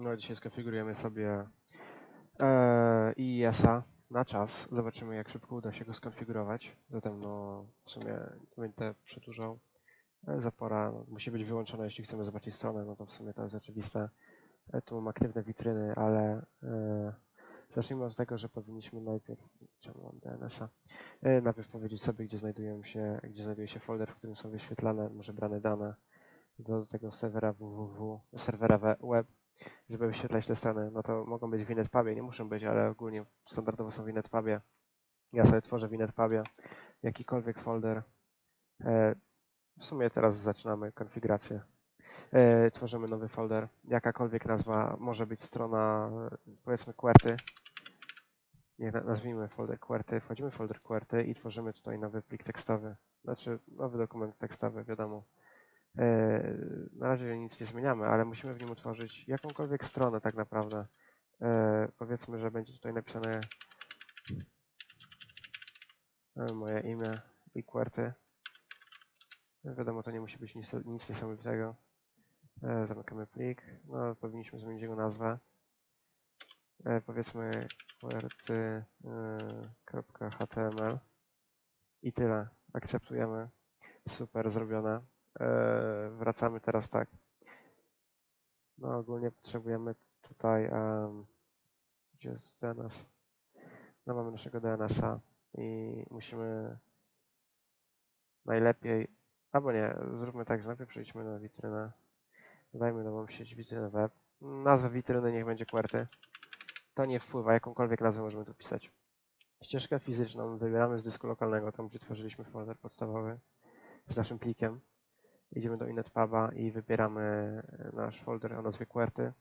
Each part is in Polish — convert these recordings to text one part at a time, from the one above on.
No, dzisiaj skonfigurujemy sobie e, IIS-a na czas. Zobaczymy, jak szybko uda się go skonfigurować. Zatem, no, w sumie nie będę przedłużał. E, Zapora no, musi być wyłączona, jeśli chcemy zobaczyć stronę, no to w sumie to jest oczywiste. E, tu mam aktywne witryny, ale e, zacznijmy od tego, że powinniśmy najpierw, czemu mam DNS-a, e, najpierw powiedzieć sobie, gdzie znajdują się, gdzie znajduje się folder, w którym są wyświetlane, może brane dane do tego serwera www, serwera we- web, żeby wyświetlać te strony, no to mogą być w Inetpubie, nie muszą być, ale ogólnie standardowo są w Inetpubie. Ja sobie tworzę w Inetpubie jakikolwiek folder. E, W sumie teraz zaczynamy konfigurację. E, Tworzymy nowy folder. Jakakolwiek nazwa może być strona, e, powiedzmy QWERTY. Nie, na- nazwijmy folder QWERTY. Wchodzimy w folder QWERTY i tworzymy tutaj nowy plik tekstowy. Znaczy nowy dokument tekstowy, wiadomo. E, Na razie nic nie zmieniamy, ale musimy w nim utworzyć jakąkolwiek stronę tak naprawdę. E, Powiedzmy, że będzie tutaj napisane e, moje imię i QWERTY. Wiadomo, to nie musi być nic, nic niesamowitego. Zamykamy plik. No, powinniśmy zmienić jego nazwę. Powiedzmy QWERTY.html i tyle. Akceptujemy. Super, zrobione. E, wracamy teraz tak. No ogólnie potrzebujemy tutaj, em, gdzie jest DNS? No mamy naszego DNS-a i musimy najlepiej, albo nie, zróbmy tak, że najpierw przejdźmy na witrynę. Dodajmy nową sieć witrynę web. Nazwa witryny niech będzie QWERTY. To nie wpływa, jakąkolwiek nazwę możemy tu pisać. Ścieżkę fizyczną wybieramy z dysku lokalnego, tam gdzie tworzyliśmy folder podstawowy z naszym plikiem. Idziemy do Inetpuba i wybieramy nasz folder o nazwie QWERTY.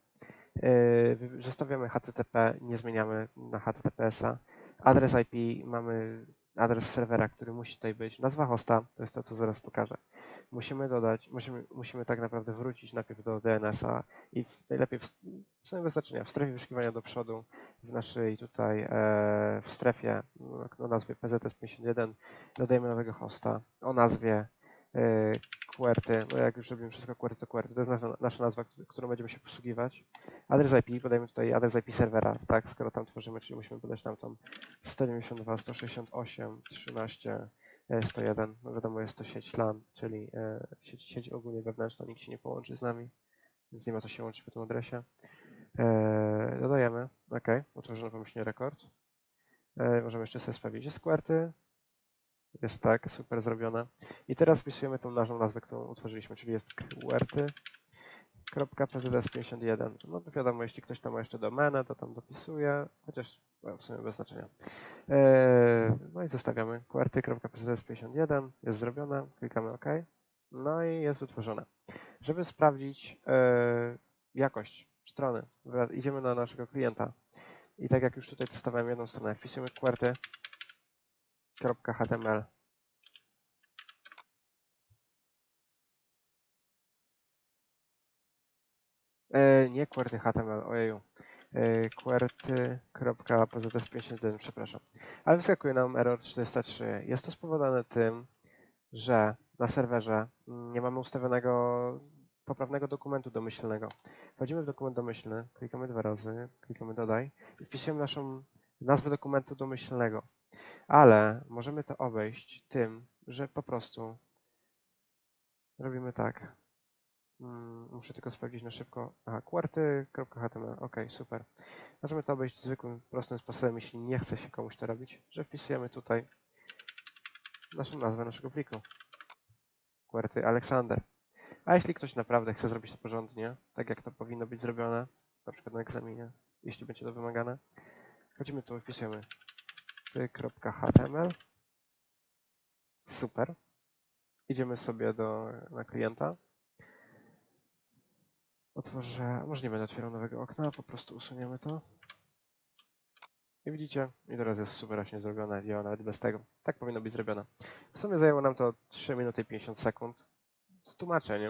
Wy- Zostawiamy HTTP, nie zmieniamy na HTTPS-a. Adres IP mamy adres serwera, który musi tutaj być. Nazwa hosta to jest to, co zaraz pokażę. Musimy dodać, musimy, musimy tak naprawdę wrócić najpierw do DNS-a i w, najlepiej w, w w strefie wyszukiwania do przodu w naszej tutaj e, w strefie no, o nazwie PZS51 dodajemy nowego hosta o nazwie e, QWERTY, no jak już robimy wszystko QWERTY to QWERTY, to jest nasza, nasza nazwa, któ- którą będziemy się posługiwać. Adres IP, podajemy tutaj adres IP serwera, tak, skoro tam tworzymy, czyli musimy podać tam tą 192, 168, 13, e, 101, no wiadomo jest to sieć LAN, czyli e, sieć, sieć ogólnie wewnętrzna, nikt się nie połączy z nami, więc nie ma co się łączyć po tym adresie. E, dodajemy, ok, utworzono pomyślnie rekord. E, możemy jeszcze sobie sprawdzić, QWERTY, jest tak, super zrobione. I teraz wpisujemy tą naszą nazwę, którą utworzyliśmy, czyli jest QWERTY.pzs51. No to wiadomo, jeśli ktoś tam ma jeszcze domenę, to tam dopisuje, chociaż w sumie bez znaczenia. Eee, No i zostawiamy QWERTY.pzs51, jest zrobione, klikamy OK. No i jest utworzone. Żeby sprawdzić e, jakość strony, idziemy na naszego klienta. I tak jak już tutaj testowałem jedną stronę, wpisujemy QWERTY.html E, nie QWERTY HTML, ojeju. E, QWERTY.pzs51, przepraszam. Ale wyskakuje nam error 403. Jest to spowodowane tym, że na serwerze nie mamy ustawionego poprawnego dokumentu domyślnego. Wchodzimy w dokument domyślny, klikamy dwa razy, klikamy dodaj i wpisujemy naszą nazwę dokumentu domyślnego. Ale możemy to obejść tym, że po prostu robimy tak. Mm, Muszę tylko sprawdzić na szybko. Aha, QWERTY.html. Ok, super. Możemy to obejść zwykłym, prostym sposobem, jeśli nie chce się komuś to robić, że wpisujemy tutaj naszą nazwę naszego pliku. QWERTY Aleksander. A jeśli ktoś naprawdę chce zrobić to porządnie, tak jak to powinno być zrobione, na przykład na egzaminie, jeśli będzie to wymagane, wchodzimy tu i wpisujemy ty.html. Super. Idziemy sobie do, na klienta. Otworzę, może nie będę otwierał nowego okna, po prostu usuniemy to. I widzicie, i teraz jest super właśnie zrobione, działa nawet bez tego. Tak powinno być zrobione. W sumie zajęło nam to 3 minuty i 50 sekund z tłumaczeniem.